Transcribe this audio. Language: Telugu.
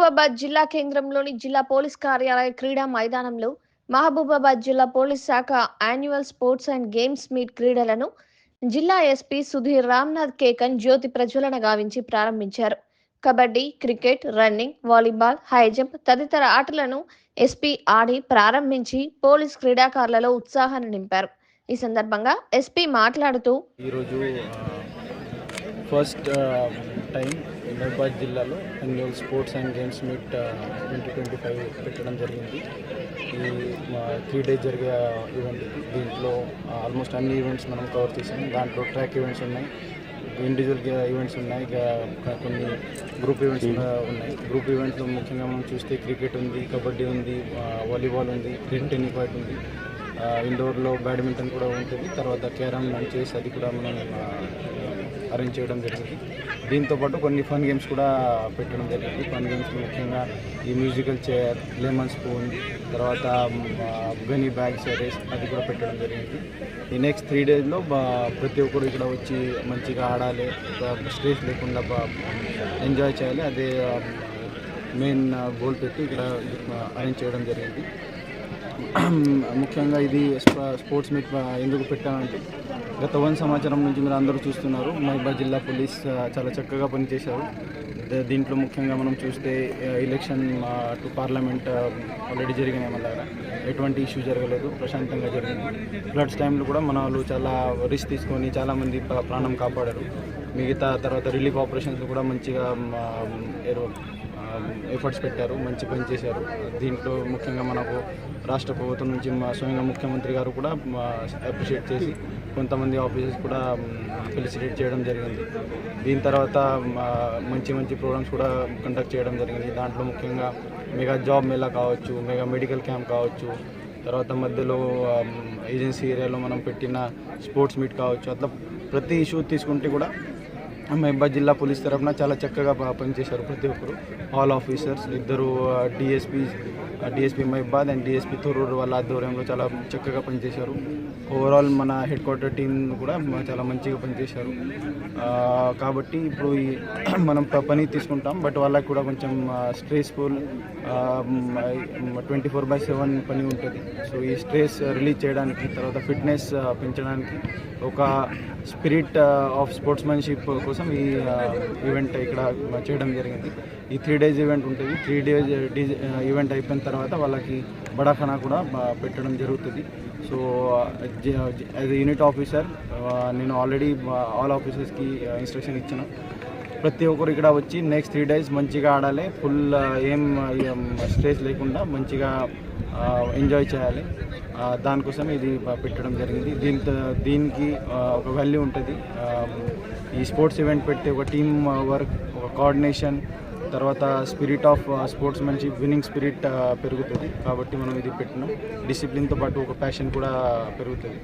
మహబూబాబాద్ జిల్లా కేంద్రంలోని జిల్లా పోలీస్ కార్యాలయ క్రీడా మైదానంలో మహబూబాబాద్ జిల్లా పోలీస్ శాఖ annual sports and games meet క్రీడలను జిల్లా ఎస్పీ సుధీర్ రామ్నాథ్ కేకన్ జ్యోతి ప్రజ్వలన గావించి ప్రారంభించారు. Kabaddi cricket running volleyball high jump తదితర ఆటలను ఎస్పీ ఆడి ప్రారంభించి పోలీస్ క్రీడాకారులలో ఉత్సాహాన్ని నింపారు. ఈ సందర్భంగా ఎస్పీ మాట్లాడుతూ ఈరోజు ఫస్ట్ టైం మహబాద్ జిల్లాలో annual sports and games meet twenty twenty five పెట్టడం జరిగింది. ఈ త్రీ డేస్ జరిగే ఈవెంట్ దీంట్లో ఆల్మోస్ట్ అన్ని ఈవెంట్స్ మనం కవర్ చేసాం. దాంట్లో ట్రాక్ ఈవెంట్స్ ఉన్నాయి ఇండివిజువల్ ఈవెంట్స్ ఉన్నాయి కొన్ని గ్రూప్ ఈవెంట్స్ ఉన్నాయి. గ్రూప్ ఈవెంట్లో ముఖ్యంగా మనం చూస్తే క్రికెట్ ఉంది కబడ్డీ ఉంది వాలీబాల్ ఉంది టెన్నిస్ ఫైట్ ఉంది. ఇండోర్లో బ్యాడ్మింటన్ కూడా ఉంటుంది. తర్వాత క్యారమ్ అండ్ చేసి అది కూడా మనం అరేంజ్ చేయడం జరిగింది. దీంతోపాటు కొన్ని ఫన్ గేమ్స్ కూడా పెట్టడం జరిగింది. ఫన్ గేమ్స్ ముఖ్యంగా ఈ మ్యూజికల్ చైర్ లెమన్ స్పూన్ తర్వాత గనీ బ్యాగ్స్ రేస్ అది కూడా పెట్టడం జరిగింది. ఈ నెక్స్ట్ త్రీ డేస్లో ప్రతి ఒక్కరు ఇక్కడ వచ్చి మంచిగా ఆడాలి స్ట్రెస్ లేకుండా ఎంజాయ్ చేయాలి. అదే మెయిన్ గోల్ పెట్టి ఇక్కడ అరేంజ్ చేయడం జరిగింది. ముఖ్యంగా ఇది స్పోర్ట్స్ మీట్ ఎందుకు పెట్టానంటే గత వన్ సంవత్సరం నుంచి మీరు అందరూ చూస్తున్నారు. మహబూబా జిల్లా పోలీస్ చాలా చక్కగా పనిచేశారు. దీంట్లో ముఖ్యంగా మనం చూస్తే ఎలక్షన్ టు పార్లమెంట్ ఆల్రెడీ జరిగినాయి మన దగ్గర. ఎటువంటి ఇష్యూ జరగలేదు ప్రశాంతంగా జరిగింది. ఫ్లడ్స్ టైంలో కూడా మన వాళ్ళు చాలా రిస్క్ తీసుకొని చాలామంది ప్రాణం కాపాడారు. మిగతా తర్వాత రిలీఫ్ ఆపరేషన్స్ కూడా మంచిగా ఎఫర్ట్స్ పెట్టారు మంచి పని చేశారు. దీంట్లో ముఖ్యంగా మనకు రాష్ట్ర ప్రభుత్వం నుంచి మా స్వయంగా ముఖ్యమంత్రి గారు కూడా అప్రిషియేట్ చేసి కొంతమంది ఆఫీసర్స్ కూడా ఫెలిసిటేట్ చేయడం జరిగింది. దీని తర్వాత మంచి మంచి ప్రోగ్రామ్స్ కూడా కండక్ట్ చేయడం జరిగింది. దాంట్లో ముఖ్యంగా మెగా జాబ్ మేళా కావచ్చు మెగా మెడికల్ క్యాంప్ కావచ్చు తర్వాత మధ్యలో ఏజెన్సీ ఏరియాలో మనం పెట్టిన స్పోర్ట్స్ మీట్ కావచ్చు అట్లా ప్రతి ఇష్యూ తీసుకుంటే కూడా మహిబాద్ జిల్లా పోలీస్ తరఫున చాలా చక్కగా పనిచేశారు ప్రతి ఒక్కరు. ఆల్ ఆఫీసర్స్ ఇద్దరు DSP DSP Mahabubabad and DSP Thorrur వాళ్ళ ఆధ్వర్యంలో చాలా చక్కగా పనిచేశారు. ఓవరాల్ మన హెడ్ క్వార్టర్ టీం కూడా చాలా మంచిగా పనిచేశారు. కాబట్టి ఇప్పుడు ఈ మనం పని తీసుకుంటాం బట్ వాళ్ళకి కూడా కొంచెం stressful twenty four by seven పని ఉంటుంది. సో ఈ స్ట్రెస్ రిలీజ్ చేయడానికి తర్వాత ఫిట్నెస్ పెంచడానికి ఒక స్పిరిట్ ఆఫ్ స్పోర్ట్స్మెన్షిప్ కోసం ఈ ఈవెంట్ ఇక్కడ చేయడం జరిగింది. ఈ త్రీ డేస్ ఈవెంట్ ఉంటుంది. త్రీ డేస్ ఈవెంట్ అయిపోయిన తర్వాత వాళ్ళకి బడాఖనా కూడా పెట్టడం జరుగుతుంది. సో యాజ్ యూనిట్ ఆఫీసర్ నేను ఆల్రెడీ ఆల్ ఆఫీసర్స్కి ఇన్స్ట్రక్షన్ ఇచ్చాను. ప్రతి ఒక్కరు ఇక్కడ వచ్చి నెక్స్ట్ త్రీ డేస్ మంచిగా ఆడాలి. ఫుల్ ఏం స్ట్రెస్ లేకుండా మంచిగా ఎంజాయ్ చేయాలి. దానికోసం ఇది పెట్టడం జరిగింది. దీంతో దీనికి ఒక వాల్యూ ఉంటుంది. ఈ స్పోర్ట్స్ ఈవెంట్ పెట్టి ఒక టీమ్ వర్క్ ఒక కోఆర్డినేషన్ తర్వాత స్పిరిట్ ఆఫ్ స్పోర్ట్స్ మంచి విన్నింగ్ స్పిరిట్ పెరుగుతుంది. కాబట్టి మనం ఇది పెట్టినాం. డిసిప్లిన్తో పాటు ఒక ప్యాషన్ కూడా పెరుగుతుంది.